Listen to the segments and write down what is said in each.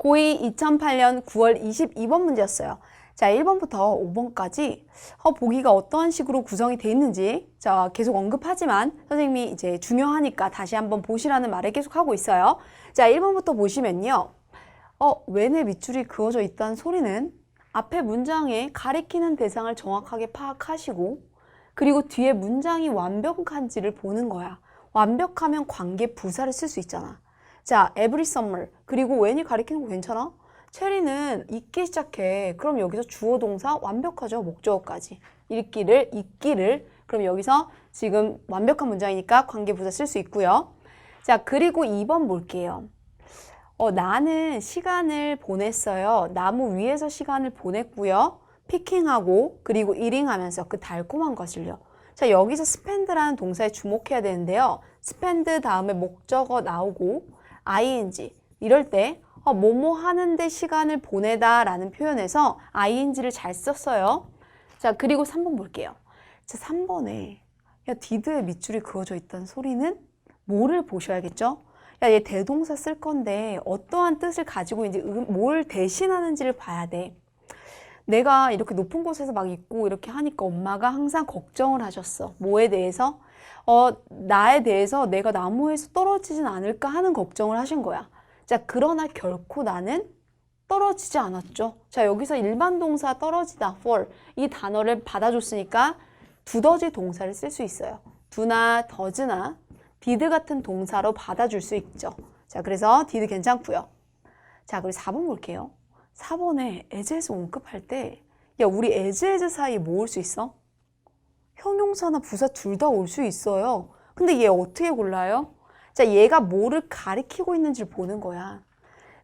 고2 2008년 9월 22번 문제였어요. 자, 1번부터 5번까지 어, 보기가 어떠한 식으로 구성이 돼 있는지 자, 계속 언급하지만 선생님이 이제 중요하니까 다시 한번 보시라는 말을 계속 하고 있어요. 자, 1번부터 보시면요. 어, 왼의 밑줄이 그어져 있다는 소리는 앞에 문장에 가리키는 대상을 정확하게 파악하시고 그리고 뒤에 문장이 완벽한지를 보는 거야. 완벽하면 관계 부사를 쓸 수 있잖아. 자, every summer. 그리고 when이 가리키는 거 괜찮아? 체리는 읽기 시작해. 그럼 여기서 주어 동사 완벽하죠. 목적어까지. 읽기를, 읽기를. 그럼 여기서 지금 완벽한 문장이니까 관계 부사 쓸 수 있고요. 자, 그리고 2번 볼게요. 어, 나는 시간을 보냈어요. 나무 위에서 시간을 보냈고요. 피킹하고 그리고 이링 하면서 그 달콤한 것을요. 자, 여기서 spend라는 동사에 주목해야 되는데요. spend 다음에 목적어 나오고 ing 이럴 때 어, 뭐뭐 하는데 시간을 보내다 라는 표현에서 ing를 잘 썼어요. 자, 그리고 3번 볼게요. 자, 3번에 야, 디드의 밑줄이 그어져 있다는 소리는 뭐를 보셔야겠죠? 야, 얘 대동사 쓸 건데 어떠한 뜻을 가지고 이제 음- 뭘 대신하는지를 봐야 돼. 내가 이렇게 높은 곳에서 막 있고 이렇게 하니까 엄마가 항상 걱정을 하셨어. 뭐에 대해서? 어, 나에 대해서 내가 나무에서 떨어지진 않을까 하는 걱정을 하신 거야. 자, 그러나 결코 나는 떨어지지 않았죠. 자, 여기서 일반 동사 떨어지다, fall 이 단어를 받아줬으니까 두더지 동사를 쓸 수 있어요. 두나 더즈나 did 같은 동사로 받아줄 수 있죠. 자, 그래서 did 괜찮고요. 자, 그리고 4번 볼게요. 4번에 as 언급할 때, 야, 우리 as 사이에 뭐 올 수 있어? 형용사나 부사 둘 다 올 수 있어요. 근데 얘 어떻게 골라요? 자, 얘가 뭐를 가리키고 있는지를 보는 거야.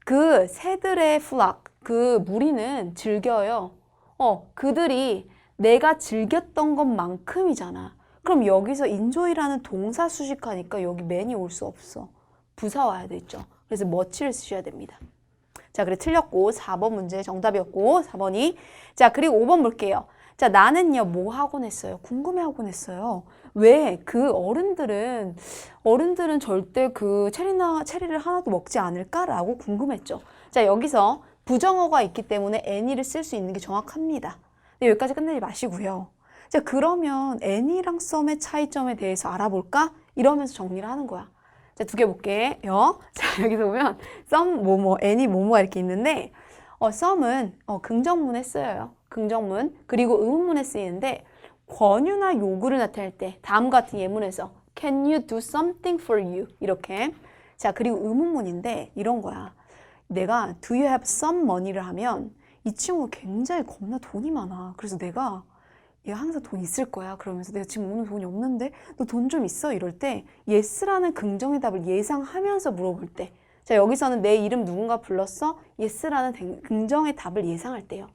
그 새들의 플락, 그 무리는 즐겨요. 어, 그들이 내가 즐겼던 것만큼이잖아. 그럼 여기서 enjoy라는 동사 수식하니까 여기 man이 올 수 없어. 부사 와야 되죠. 그래서 much를 쓰셔야 됩니다. 자, 그래 틀렸고 4번 문제 정답이었고 4번이 자, 그리고 5번 볼게요. 자, 나는요 뭐 하곤 했어요? 궁금해 하곤 했어요. 왜 그 어른들은 어른들은 절대 그 체리나 체리를 하나도 먹지 않을까라고 궁금했죠. 자, 여기서 부정어가 있기 때문에 any를 쓸 수 있는 게 정확합니다. 근데 여기까지 끝내지 마시고요. 자, 그러면 any랑 some의 차이점에 대해서 알아볼까? 이러면서 정리를 하는 거야. 자, 두 개 볼게요. 자, 여기서 보면 some 뭐뭐, any 뭐뭐가 이렇게 있는데 어, some은 어, 긍정문에 쓰여요. 긍정문. 그리고 의문문에 쓰이는데 권유나 요구를 나타낼 때 다음과 같은 예문에서 can you do something for you? 이렇게. 자, 그리고 의문문인데 이런 거야. 내가 do you have some money를 하면 이 친구 굉장히 겁나 돈이 많아. 그래서 내가 얘가 항상 돈 있을 거야. 그러면서 내가 지금 오늘 돈이 없는데 너 돈 좀 있어? 이럴 때 yes라는 긍정의 답을 예상하면서 물어볼 때 자, 여기서는 내 이름 누군가 불렀어? 대- 긍정의 답을 예상할 때요.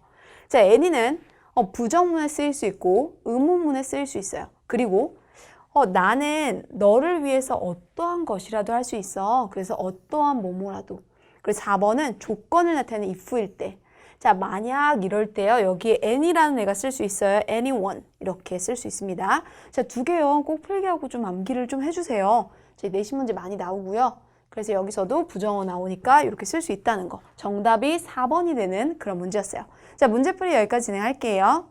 자, any는 어, 부정문에 쓰일 수 있고 의문문에 쓰일 수 있어요. 그리고 어, 나는 너를 위해서 어떠한 것이라도 할 수 있어. 그래서 어떠한 뭐뭐라도. 그리고 4번은 조건을 나타내는 if일 때. 자, 만약 이럴 때요. 여기에 any라는 애가 쓸 수 있어요. anyone. 이렇게 쓸 수 있습니다. 자, 두 개요. 꼭 필기하고 좀 암기를 좀 해주세요. 제 내신 문제 많이 나오고요. 그래서 여기서도 부정어 나오니까 이렇게 쓸 수 있다는 거. 정답이 4번이 되는 그런 문제였어요. 자, 문제풀이 여기까지 진행할게요.